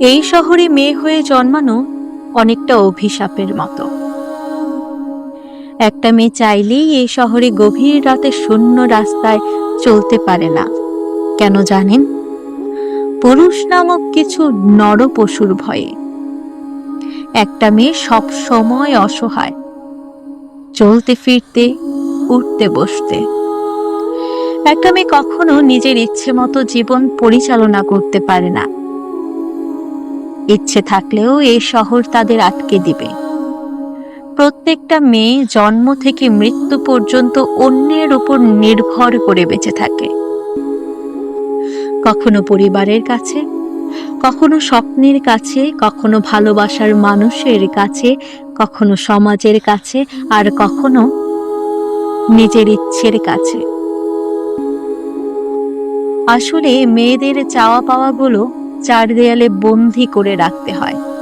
এই শহরে মেয়ে হয়ে জন্মানো অনেকটা অভিশাপের মতো। একটা মেয়ে চাইলেই এই শহরে গভীর রাতে শূন্য রাস্তায় চলতে পারে না। কেন জানেন? পুরুষ নামক কিছু নর পশুর ভয়ে। একটা মেয়ে সব সময় অসহায়। চলতে ফিরতে, উঠতে বসতে। একটা মেয়ে কখনো নিজের ইচ্ছে মতো জীবন পরিচালনা করতে পারে না। ইচ্ছে থাকলেও এই শহর তাদের আটকে দিবে। প্রত্যেকটা মেয়ে জন্ম থেকে মৃত্যু পর্যন্ত অন্যের উপর নির্ভর করে বেঁচে থাকে। কখনো পরিবারের কাছে, কখনো স্বপ্নের কাছে, কখনো ভালোবাসার মানুষের কাছে, কখনো সমাজের কাছে, আর কখনো নিজের ইচ্ছের কাছে। আসলে মেয়েদের চাওয়া পাওয়াগুলো চার দেয়ালে বন্দি করে রাখতে হয়।